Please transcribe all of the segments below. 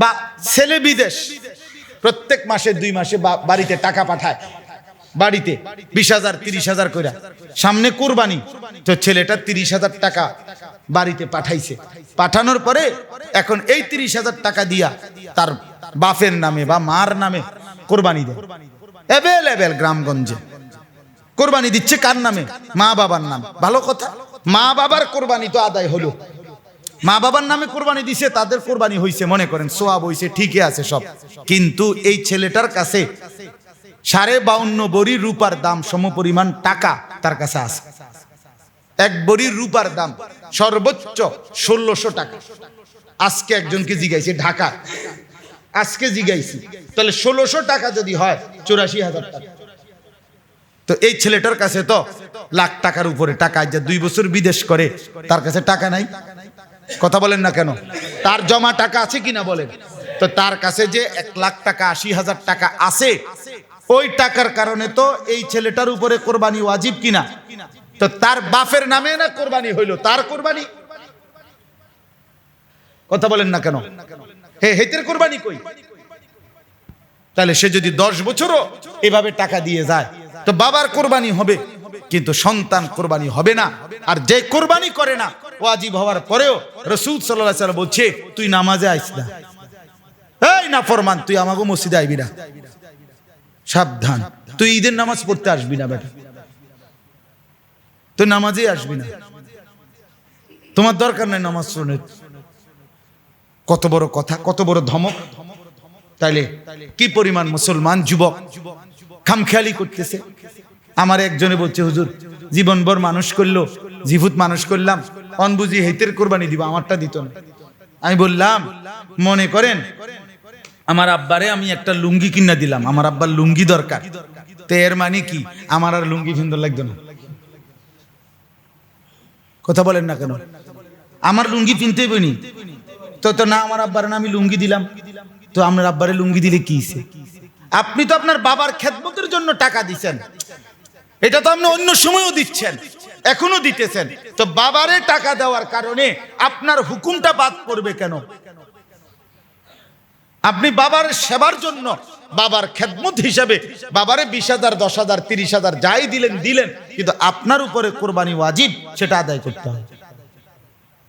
বা ছেলে বিদেশ। প্রত্যেক মাসে দুই মাসে বাড়িতে টাকা পাঠায়। বাড়িতে বিশ হাজার, তিরিশ হাজার করে সামনে কোরবানি। তো ছেলেটা তিরিশ হাজার টাকা বাড়িতে পাঠাইছে। পাঠানোর পরে এখন এই তিরিশ হাজার টাকা দিয়া তার বাপের নামে বা মার নামে কোরবানি দেয়। অ্যাভেলেবেল গ্রামগঞ্জে। কোরবানি দিচ্ছে কার নামে? মা বাবার নাম। ভালো কথা? মা বাবার কোরবানি তো আদায় হলো। মা বাবার নামে কোরবানি দিছে, তাদের কোরবানি হইছে, মনে করেন, সোয়াব হইছে, ঠিকই আছে সব। কিন্তু এই ছেলেটার কাছে সাড়ে বাউন্ন বড়ি রূপার দাম সমপরিমাণ টাকা তার কাছে আছে। এক বড়ির রূপার দাম সর্বোচ্চ ষোলোশো টাকা। আজকে একজনকে জিগাইছে, ঢাকা। আজকে জিগাইছি। তাহলে ষোলোশো টাকা যদি হয়, চুরাশি হাজার টাকা। তো এই ছেলেটার কাছে তো লাখ টাকার উপরে টাকা, যে দুই বছর বিদেশ করে, তার কাছে টাকা নাই। কথা বলেন না কেন? তার জমা টাকা আছে কিনা বলেন? তো তার কাছে যে এক লাখ টাকা, আশি হাজার টাকা আছে, ওই টাকার কারণে তো এই ছেলেটার উপরে কোরবানি ওয়াজিব কিনা? তো তার বাপের নামে না কোরবানি হইল? তার কোরবানি? কথা বলেন না কেন? হে, হেতের কোরবানি কই? তাহলে সে যদি দশ বছরও এভাবে টাকা দিয়ে যায়, তো বাবার কোরবানি হবে, কিন্তু সন্তান কোরবানি হবে না। আর যে কোরবানি করে না ওয়াজিব হওয়ার পরেও রসুল সাল্লাহ সাল্লাম বলছে, তুই নামাজে আইস না। এই না ফরমান, তুই আমাকে মসজিদে আইবি না। সাবধান, তুই ঈদের নামাজ পড়তে আসবি না বেটা। তুই নামাজে আসবি না। তোমার দরকার নাই নামাজ শোনে কত বড় কথা, কত বড় ধমক। তাইলে কি পরিমাণ মুসলমান যুবক খামখেয়ালি করতেছে? আমার একজনে বলছে, হুজুর, জীবনভর মানুষ করল জীভূত মানুষ করলাম অনবুঝি হেতের কোরবানি দিব, আমারটা দিত না। আমি বললাম, মনে করেন, আমার আব্বারে আমি একটা লুঙ্গি কিনা দিলাম, আমার আব্বার লুঙ্গি দরকার। তো এর মানে কি? আমার আর লুঙ্গি সুন্দর লাগতো না। কথা বলেন না কেন? আমার লুঙ্গি কিনতে বনি তো তো না, আমার আব্বার না আমি লুঙ্গি দিলাম। তো আপনার আব্বারে লুঙ্গি দিলে কি আপনি তো আপনার বাবার খেদমতের জন্য টাকা দিচ্ছেন এটা তো আপনি অন্য সময়ও দিচ্ছেন। এখনও দিতেছেন। তো বাবারে টাকা দেওয়ার কারণে আপনার হুকুমটা বাদ পড়বে কেন? আপনি বাবার সেবার জন্য বাবার খেদমত হিসাবে বাবারে বিশ হাজার, দশ হাজার, তিরিশ হাজার যাই দিলেন দিলেন। কিন্তু আপনার উপরে কোরবানি ওয়াজিব, সেটা আদায় করতে হবে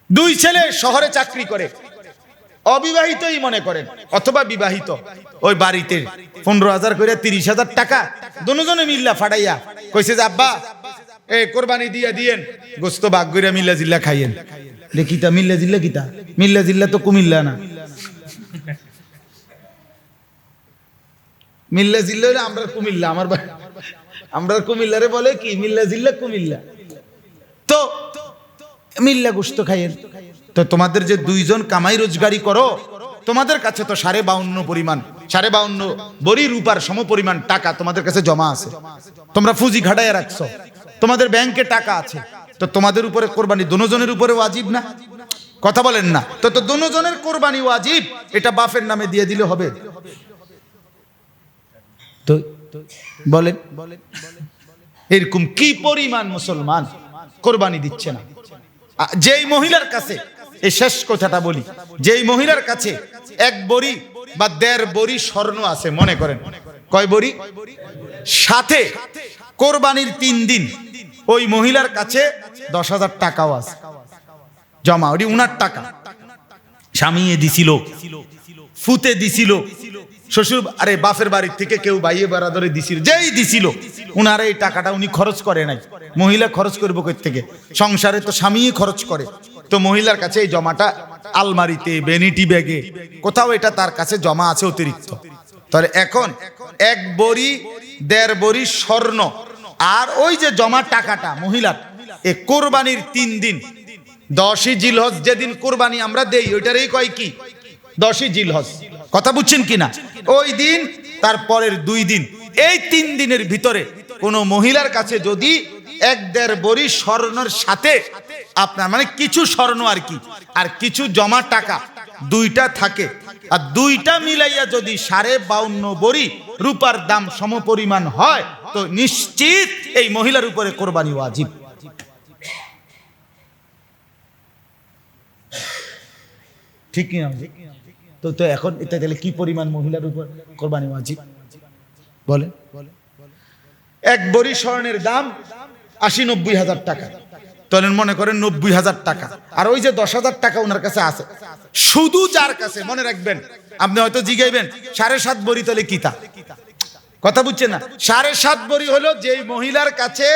দুই ছেলে শহরে চাকরি করে, অবিবাহিতই মনে করেন, অথবা বিবাহিত। ওই বাড়িতে পনেরো হাজার করে তিরিশ হাজার টাকা, দুজনে মিল্লা ফাটাইয়া কইছে যে, আব্বা এ, কোরবানি দিয়ে দিয়েন। গোস্ত মিল্লা জিল্লা খাইয়েন। মিল্লা জিল্লা কিতা? মিল্লা জিল্লা তো কুমিল্লা না। মিল্লা জিল্লা আমরা কুমিল্লা, আমার আমরা কুমিল্লারে বলে কি, মিল্লা জিল্লা কুমিল্লা। তো, মিল্লা গোস্ত খাইয়েন। তো তোমাদের যে দুইজন কামাই রোজগারি করো, তোমাদের কাছে তো সাড়ে বাউন্ন পরিমাণ, সাড়ে বাউন্ন বড়ি, রূপার সম পরিমাণ টাকা তোমাদের কাছে জমা আছে। তোমরা ফুজি ঘাটায় রাখছো। তোমাদের ব্যাংকে টাকা আছে। তো তোমাদের উপরে কোরবানি দুজনের উপরে ওয়াজিব না? কথা বলেন না। তো তো দুজনের কোরবানি ওয়াজিব, এটা বাফের নামে দিয়ে দিলে হবে। তো বলেন। এরকম কি পরিমাণ মুসলমান কোরবানি দিচ্ছে না? যেই মহিলার কাছে এই শেষ কথাটা বলি, যেই মহিলার কাছে এক বড়ি বা দেড় বড়ি স্বর্ণ আছে, মনে করেন। কয় বড়ি? সাথে কোরবানির তিন দিন ওই মহিলার কাছে দশ হাজার টাকাও আছে। জমা, ওটি উনার টাকা। স্বামীয়ে দিছিল, ফুতে দিছিল। শ্বশুর, আরে বাপের বাড়ির থেকে কেউ বাইয়ে বেড়াদরে দিছিল, যেই দিছিল। উনার এই টাকাটা উনি খরচ করে নাই। মহিলা খরচ করব কই থেকে? সংসারে তো স্বামীই খরচ করে। তো মহিলার কাছে এই জমাটা আলমারিতে, বেনিটি ব্যাগে, কোথাও এটা তার কাছে জমা আছে অতিরিক্ত। তাহলে এখন এক বড়ি, দেড় বড়ি স্বর্ণ আর ওই যে জমা টাকাটা মহিলার, এ কোরবানির তিন দিন। দশই জিলহজ যেদিন কোরবানি আমরা দেই, ওইটারই কয় কি? দশই জিলহজ। কথা বুঝছেন কিনা? ওই দিন তারপরের দুই দিন। এই তিন দিনের ভিতরে কোনো মহিলার কাছে যদি এক দেড় বড়ি স্বর্ণের সাথে, আপনার মানে কিছু স্বর্ণ আর কি, আর কিছু জমা টাকা দুইটা থাকে, আর দুইটা মিলাইয়া যদি সাড়ে বাউন্ন বড়ি রূপার দাম সমপরিমাণ হয় তো নিশ্চিত এই মহিলার উপরে কোরবানি ওয়াজিব। ঠিক কি তো তো এখন এটা তাহলে কি পরিমাণ মহিলার উপর কোরবানি ওয়াজিব? বলে এক বড়ি স্বর্ণের দাম আশি নব্বই হাজার টাকা। তাহলে মনে করেন নব্বই হাজার টাকা। আর ওই যে দশ হাজার টাকা ওনার কাছে আছে। শুধু যার কাছে, মনে রাখবেন, আপনি হয়তো জিগাইবেন, সাড়ে সাত বড়ি তাহলে কিতা কথা বুঝছেন না? সাড়ে সাত বড়ি হলো যেই মহিলার কাছে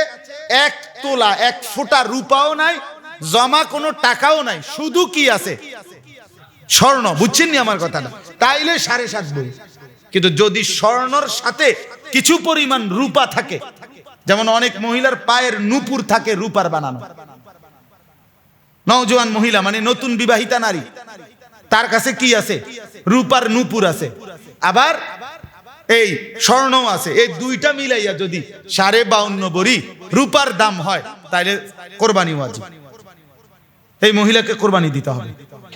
এক তোলা, এক ফোঁটা রূপাও নাই, জমা কোনো টাকাও নাই, শুধু কি আছে? স্বর্ণ, বুঝছেন নি আমার কথাটা? তাইলে সাড়ে সাত বড়ি। কিন্তু যদি স্বর্ণর সাথে কিছু পরিমাণ রূপা থাকে, যেমন অনেক মহিলার পায়ের নুপুর থাকে রূপার বানানো। নওজোয়ান মহিলা মানে নতুন বিবাহিতা নারী, তার কাছে কি আছে? রূপার নুপুর আছে। আবার এই স্বর্ণ আছে। এই দুইটা মিলাইয়া যদি সাড়ে বাউন্ন বড়ি রূপার দাম হয়, তাইলে কোরবানি ওয়াজিব। এই মহিলাকে কোরবানি দিতে হবে,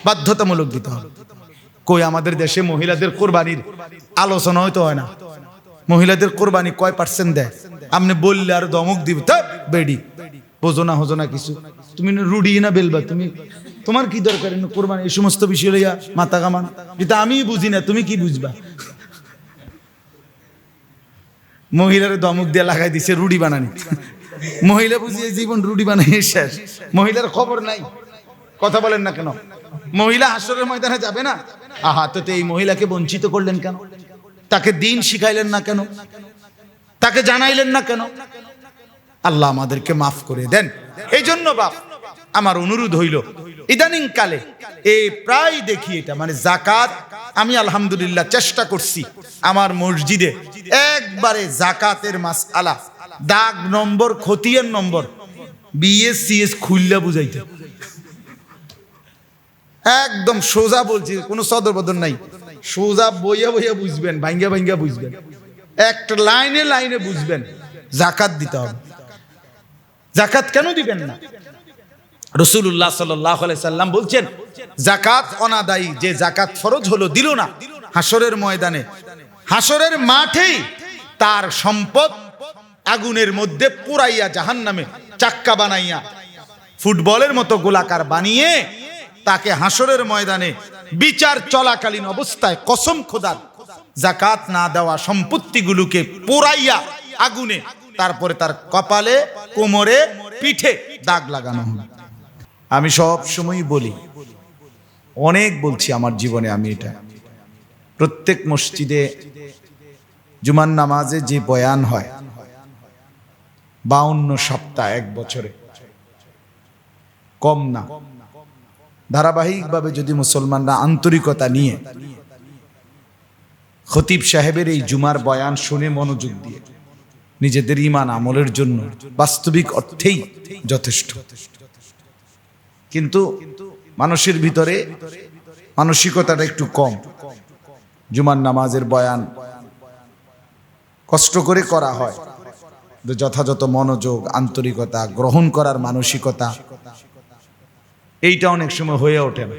বাধ্যতামূলক দিতে হবে। কই, আমাদের দেশে মহিলাদের কোরবানির আলোচনা হয়তো হয় না। মহিলাদের কোরবানি কয় পার্সেন্ট দেয়? আপনি বললে আর দমক দিবে, তা বেডি। বোঝো না, হোজো না কিছু। তুমি রুডি না বেলবা, তুমি তোমার কি দরকার? কোরবানি, এই সমস্ত বিষয় লইয়া মাথা কামান এটা আমি বুঝি না, তুমি কি বুঝবা? মহিলার দমক দিয়ে লাগাই দিছে, রুডি বানানি। মহিলা বুঝিয়ে জীবন রুডি বানাই শেষ। মহিলার খবর নাই। কথা বলেন না কেন? মহিলা হাসরের ময়দানে যাবে না? আহা, তো এই মহিলাকে বঞ্চিত করলেন কেন? তাকে দিন শিখাইলেন না কেন? তাকে জানাইলেন না কেন? আল্লাহ আমাদেরকে মাফ করে দেন। এই জন্য বাপ, আমার অনুরোধ হইল ইদানিং কালে এই প্রায় দেখি এটা মানে জাকাত আমি আলহামদুলিল্লাহ চেষ্টা করছি আমার মসজিদে একবারে জাকাতের মাস আলা দাগ নম্বর, খতিয়ান নম্বর বিএস সিএস খুললা বুঝাইতে। একদম সোজা বলছি, কোনো সদর বদর নাই। সোজা বইয়া বইয়া বুঝবেন, ভাঙ্গা ভাঙ্গা বুঝবেন। একটা লাইনে লাইনে বুঝবেন, জাকাত দিতে হবে। জাকাত কেন দিবেন না? রসুল্লাহ সাল্লাম বলছেন, জাকাত অনাদায়ী, যে জাকাত ফরজ হলো দিল না হাসরের ময়দানে। হাসরের মাঠেই তার সম্পদ আগুনের মধ্যে পুরাইয়া জাহান নামে চাক্কা বানাইয়া ফুটবলের মতো গোলাকার বানিয়ে তাকে হাসরের ময়দানে বিচার চলাকালীন অবস্থায় কসম খোদার জাকাত না দেওয়া সম্পত্তিগুলোকে পোড়াইয়া আগুনে, তারপরে তার কপালে, কোমরে, পিঠে দাগ লাগানো হবে আমি সব সময় বলি, অনেক বলছি আমার জীবনে আমি এটা। প্রত্যেক মসজিদে জুমান নামাজে যে বয়ান হয়, বাউন্ন সপ্তাহ, এক বছরে। কম না। ধারাবাহিকভাবে যদি মুসলমানরা আন্তরিকতা নিয়ে খতিব সাহেবের এই জুমার বয়ান শুনে মনোযোগ দিয়ে নিজেদের ইমান আমলের জন্য বাস্তবিক অর্থেই যথেষ্ট। কিন্তু মানুষের ভিতরে মানসিকতাটা একটু কম। জুমার নামাজের বয়ান কষ্ট করে করা হয়। যথাযথ মনোযোগ, আন্তরিকতা, গ্রহণ করার মানসিকতা, এইটা অনেক সময় হয়ে ওঠে না।